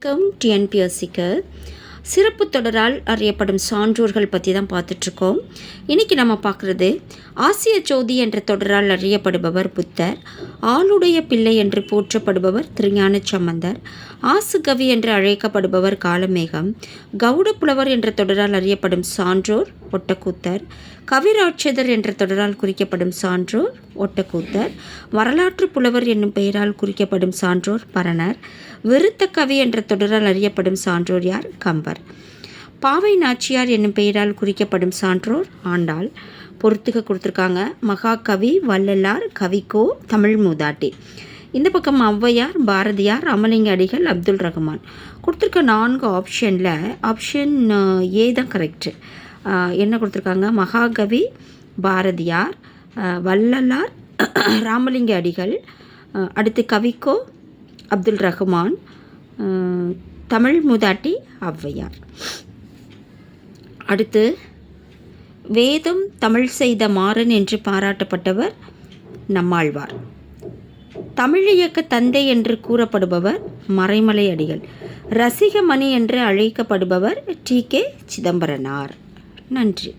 வணக்கம் டிஎன்பிஎஸ்சிக்கு. சிறப்பு தொடரால் அறியப்படும் சான்றோர்கள் பற்றி தான் பார்த்துட்ருக்கோம். இன்றைக்கி நம்ம பார்க்குறது ஆசிய ஜோதி என்ற தொடரால் அறியப்படுபவர் புத்தர் ஆளுடைய பிள்ளை என்று போற்றப்படுபவர் திருஞான சம்பந்தர் ஆசுகவி என்று அழைக்கப்படுபவர் காலமேகம் கவுடப்புலவர் என்ற தொடரால் அறியப்படும் சான்றோர் ஒட்டக்கூத்தர் கவிராட்சதர் என்ற தொடரால் குறிக்கப்படும் சான்றோர் ஒட்டக்கூத்தர் வரலாற்று புலவர் என்னும் பெயரால் குறிக்கப்படும் சான்றோர் பரணர் விருத்த கவி என்ற தொடரால் அறியப்படும் சான்றோர் யார்? கம்பர். பாவை நாச்சியார் என்னும் பெயரால் குறிக்கப்படும் சான்றோர் ஆண்டாள். பொறுத்துக்க கொடுத்துருக்காங்க. மகாகவி வள்ளலார் கவிக்கோ தமிழ் மூதாட்டி. இந்த பக்கம் ஔவையார் பாரதியார் ராமலிங்க அடிகள் அப்துல் ரஹ்மான். கொடுத்துருக்க நான்கு ஆப்ஷனில் ஆப்ஷன் ஏ தான் கரெக்டு என்ன கொடுத்துருக்காங்க? மகாகவி பாரதியார் வள்ளலார் ராமலிங்க அடிகள் அடுத்து கவிக்கோ அப்துல் ரஹ்மான் தமிழ் மூதாட்டி ஔவையார். அடுத்து வேதம் தமிழ் செய்த மாறன் என்று பாராட்டப்பட்டவர் நம்மாழ்வார். தமிழ் இயக்க தந்தை என்று கூறப்படுபவர் மறைமலை அடிகள். ரசிகமணி என்று அழைக்கப்படுபவர் டி கே சிதம்பரனார். நன்றி.